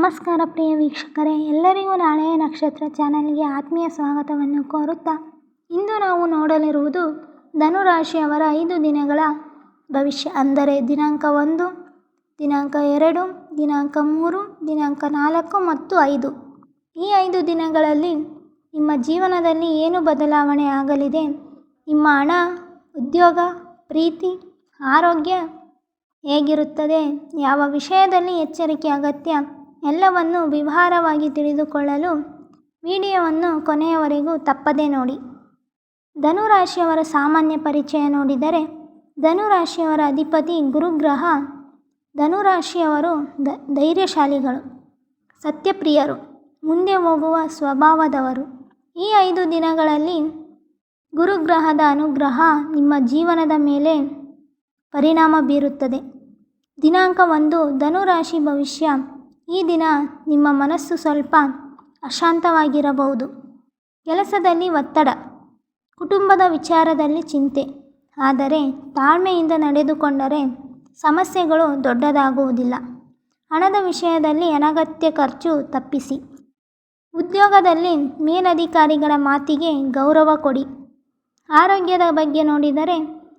ನಮಸ್ಕಾರ ಪ್ರಿಯ ವೀಕ್ಷಕರೇ, ಎಲ್ಲರಿಗೂ ನಾಳೆಯ ನಕ್ಷತ್ರ ಚಾನಲ್ಗೆ ಆತ್ಮೀಯ ಸ್ವಾಗತವನ್ನು ಕೋರುತ್ತಾ ಇಂದು ನಾವು ನೋಡಲಿರುವುದು ಧನುರಾಶಿಯವರ ಐದು ದಿನಗಳ ಭವಿಷ್ಯ, ಅಂದರೆ ದಿನಾಂಕ ಒಂದು, ದಿನಾಂಕ ಎರಡು, ದಿನಾಂಕ ಮೂರು, ದಿನಾಂಕ ನಾಲ್ಕು ಮತ್ತು ಐದು. ಈ ಐದು ದಿನಗಳಲ್ಲಿ ನಿಮ್ಮ ಜೀವನದಲ್ಲಿ ಏನು ಬದಲಾವಣೆ ಆಗಲಿದೆ? ನಿಮ್ಮ ಹಣ, ಉದ್ಯೋಗ, ಪ್ರೀತಿ, ಆರೋಗ್ಯ ಹೇಗಿರುತ್ತದೆ? ಯಾವ ವಿಷಯದಲ್ಲಿ ಎಚ್ಚರಿಕೆ ಅಗತ್ಯ? ಎಲ್ಲವನ್ನು ವಿವರವಾಗಿ ತಿಳಿದುಕೊಳ್ಳಲು ವಿಡಿಯೋವನ್ನು ಕೊನೆಯವರೆಗೂ ತಪ್ಪದೇ ನೋಡಿ. ಧನುರಾಶಿಯವರ ಸಾಮಾನ್ಯ ಪರಿಚಯ ನೋಡಿದರೆ, ಧನುರಾಶಿಯವರ ಅಧಿಪತಿ ಗುರುಗ್ರಹ ಧನುರಾಶಿಯವರು ದ, ಧೈರ್ಯಶಾಲಿಗಳು, ಸತ್ಯಪ್ರಿಯರು, ಮುಂದೆ ಹೋಗುವ ಸ್ವಭಾವದವರು. ಈ ಐದು ದಿನಗಳಲ್ಲಿ ಗುರುಗ್ರಹದ ಅನುಗ್ರಹ ನಿಮ್ಮ ಜೀವನದ ಮೇಲೆ ಪರಿಣಾಮ ಬೀರುತ್ತದೆ. ದಿನಾಂಕ ಒಂದು, ಧನುರಾಶಿ ಭವಿಷ್ಯ ಈ ದಿನ ನಿಮ್ಮ ಮನಸ್ಸು ಸ್ವಲ್ಪ ಅಶಾಂತವಾಗಿರಬಹುದು. ಕೆಲಸದಲ್ಲಿ ಒತ್ತಡ, ಕುಟುಂಬದ ವಿಚಾರದಲ್ಲಿ ಚಿಂತೆ. ಆದರೆ ತಾಳ್ಮೆಯಿಂದ ನಡೆದುಕೊಂಡರೆ ಸಮಸ್ಯೆಗಳು ದೊಡ್ಡದಾಗುವುದಿಲ್ಲ. ಹಣದ ವಿಷಯದಲ್ಲಿ ಅನಗತ್ಯ ಖರ್ಚು ತಪ್ಪಿಸಿ. ಉದ್ಯೋಗದಲ್ಲಿ ಮೇಲಧಿಕಾರಿಗಳ ಮಾತಿಗೆ ಗೌರವ ಕೊಡಿ. ಆರೋಗ್ಯದ ಬಗ್ಗೆ ನೋಡಿದರೆ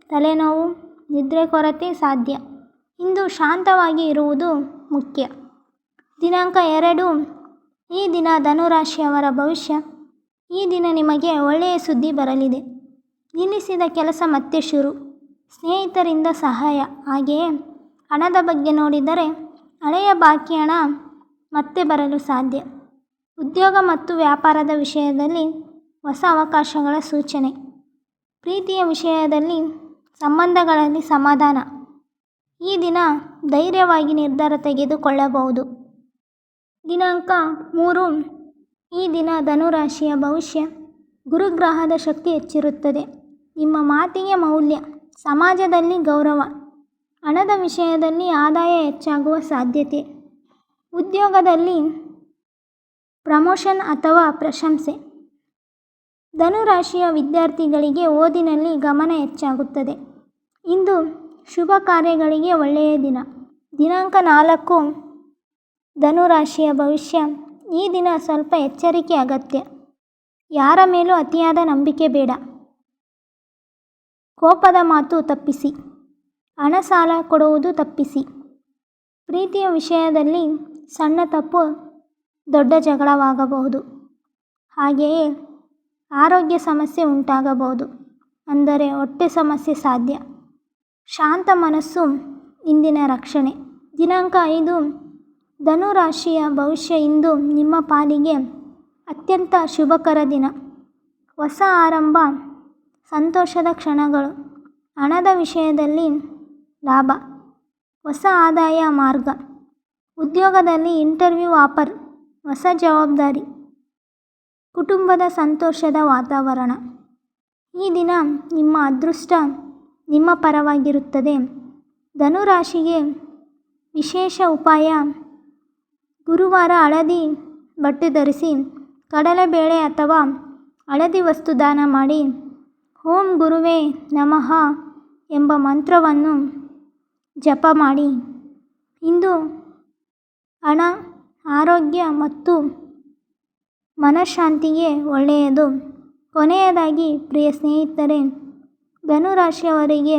ತಲೆನೋವು, ನಿದ್ರೆ ಕೊರತೆ ಸಾಧ್ಯ. ಇಂದು ಶಾಂತವಾಗಿ ಇರುವುದು ಮುಖ್ಯ. ದಿನಾಂಕ ಎರಡು. ಈ ದಿನ ಧನುರಾಶಿಯವರ ಭವಿಷ್ಯ. ಈ ದಿನ ನಿಮಗೆ ಒಳ್ಳೆಯ ಸುದ್ದಿ ಬರಲಿದೆ. ನಿಲ್ಲಿಸಿದ ಕೆಲಸ ಮತ್ತೆ ಶುರು. ಸ್ನೇಹಿತರಿಂದ ಸಹಾಯ. ಹಾಗೆಯೇ ಹಣದ ಬಗ್ಗೆ ನೋಡಿದರೆ ಹಳೆಯ ಬಾಕಿ ಹಣ ಮತ್ತೆ ಬರಲು ಸಾಧ್ಯ. ಉದ್ಯೋಗ ಮತ್ತು ವ್ಯಾಪಾರದ ವಿಷಯದಲ್ಲಿ ಹೊಸ ಅವಕಾಶಗಳ ಸೂಚನೆ. ಪ್ರೀತಿಯ ವಿಷಯದಲ್ಲಿ ಸಂಬಂಧಗಳಲ್ಲಿ ಸಮಾಧಾನ. ಈ ದಿನ ಧೈರ್ಯವಾಗಿ ನಿರ್ಧಾರ ತೆಗೆದುಕೊಳ್ಳಬಹುದು. ದಿನಾಂಕ ಮೂರು. ಈ ದಿನ ಧನುರಾಶಿಯ ಭವಿಷ್ಯ ಗುರುಗ್ರಹದ ಶಕ್ತಿ ಹೆಚ್ಚಿರುತ್ತದೆ. ನಿಮ್ಮ ಮಾತಿಗೆ ಮೌಲ್ಯ, ಸಮಾಜದಲ್ಲಿ ಗೌರವ, ಹಣದ ವಿಷಯದಲ್ಲಿ ಆದಾಯ ಹೆಚ್ಚಾಗುವ ಸಾಧ್ಯತೆ, ಉದ್ಯೋಗದಲ್ಲಿ ಪ್ರಮೋಷನ್ ಅಥವಾ ಪ್ರಶಂಸೆ. ಧನುರಾಶಿಯ ವಿದ್ಯಾರ್ಥಿಗಳಿಗೆ ಓದಿನಲ್ಲಿ ಗಮನ ಹೆಚ್ಚಾಗುತ್ತದೆ. ಇಂದು ಶುಭ ಕಾರ್ಯಗಳಿಗೆ ಒಳ್ಳೆಯ ದಿನ. ದಿನಾಂಕ ನಾಲ್ಕು. ಧನುರಾಶಿಯ ಭವಿಷ್ಯ ಈ ದಿನ ಸ್ವಲ್ಪ ಎಚ್ಚರಿಕೆ ಅಗತ್ಯ. ಯಾರ ಮೇಲೂ ಅತಿಯಾದ ನಂಬಿಕೆ ಬೇಡ. ಕೋಪದ ಮಾತು ತಪ್ಪಿಸಿ. ಹಣ ಸಾಲ ಕೊಡುವುದು ತಪ್ಪಿಸಿ. ಪ್ರೀತಿಯ ವಿಷಯದಲ್ಲಿ ಸಣ್ಣ ತಪ್ಪು ದೊಡ್ಡ ಜಗಳವಾಗಬಹುದು. ಹಾಗೆಯೇ ಆರೋಗ್ಯ ಸಮಸ್ಯೆ ಉಂಟಾಗಬಹುದು. ಅಂದರೆ ಹೊಟ್ಟೆ ಸಮಸ್ಯೆ ಸಾಧ್ಯ. ಶಾಂತ ಮನಸ್ಸು ಇಂದಿನ ರಕ್ಷಣೆ. ದಿನಾಂಕ ಐದು ಧನುರಾಶಿಯ ಭವಿಷ್ಯ ಇಂದು ನಿಮ್ಮ ಪಾಲಿಗೆ ಅತ್ಯಂತ ಶುಭಕರ ದಿನ. ಹೊಸ ಆರಂಭ, ಸಂತೋಷದ ಕ್ಷಣಗಳು, ಹಣದ ವಿಷಯದಲ್ಲಿ ಲಾಭ, ಹೊಸ ಆದಾಯ ಮಾರ್ಗ, ಉದ್ಯೋಗದಲ್ಲಿ ಇಂಟರ್ವ್ಯೂ ಆಫರ್, ಹೊಸ ಜವಾಬ್ದಾರಿ, ಕುಟುಂಬದ ಸಂತೋಷದ ವಾತಾವರಣ. ಈ ದಿನ ನಿಮ್ಮ ಅದೃಷ್ಟ ನಿಮ್ಮ ಪರವಾಗಿರುತ್ತದೆ. ಧನುರಾಶಿಗೆ ವಿಶೇಷ ಉಪಾಯ ಗುರುವಾರ ಹಳದಿ ಬಟ್ಟೆ ಧರಿಸಿ ಕಡಲೆಬೇಳೆ ಅಥವಾ ಹಳದಿ ವಸ್ತು ದಾನ ಮಾಡಿ, ಓಂ ಗುರುವೇ ನಮಃ ಎಂಬ ಮಂತ್ರವನ್ನು ಜಪ ಮಾಡಿ. ಇಂದು ಹಣ, ಆರೋಗ್ಯ ಮತ್ತು ಮನಃಶಾಂತಿಗೆ ಒಳ್ಳೆಯದು. ಕೊನೆಯದಾಗಿ, ಪ್ರಿಯ ಸ್ನೇಹಿತರೆ, ಧನುರಾಶಿಯವರಿಗೆ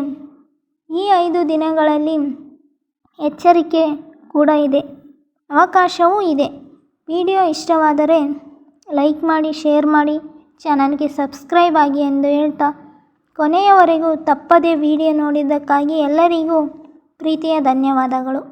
ಈ ಐದು ದಿನಗಳಲ್ಲಿ ಎಚ್ಚರಿಕೆ ಕೂಡ ಇದೆ. ಅವಕಾಶವೂ ಇದೆ. ವಿಡಿಯೋ ಇಷ್ಟವಾದರೆ ಲೈಕ್ ಮಾಡಿ, ಶೇರ್ ಮಾಡಿ, ಚಾನಲ್ಗೆ ಸಬ್ಸ್ಕ್ರೈಬ್ ಆಗಿ ಎಂದು ಹೇಳ್ತಾ, ಕೊನೆಯವರೆಗೂ ತಪ್ಪದೇ ವಿಡಿಯೋ ನೋಡಿದ್ದಕ್ಕಾಗಿ ಎಲ್ಲರಿಗೂ ಪ್ರೀತಿಯ ಧನ್ಯವಾದಗಳು.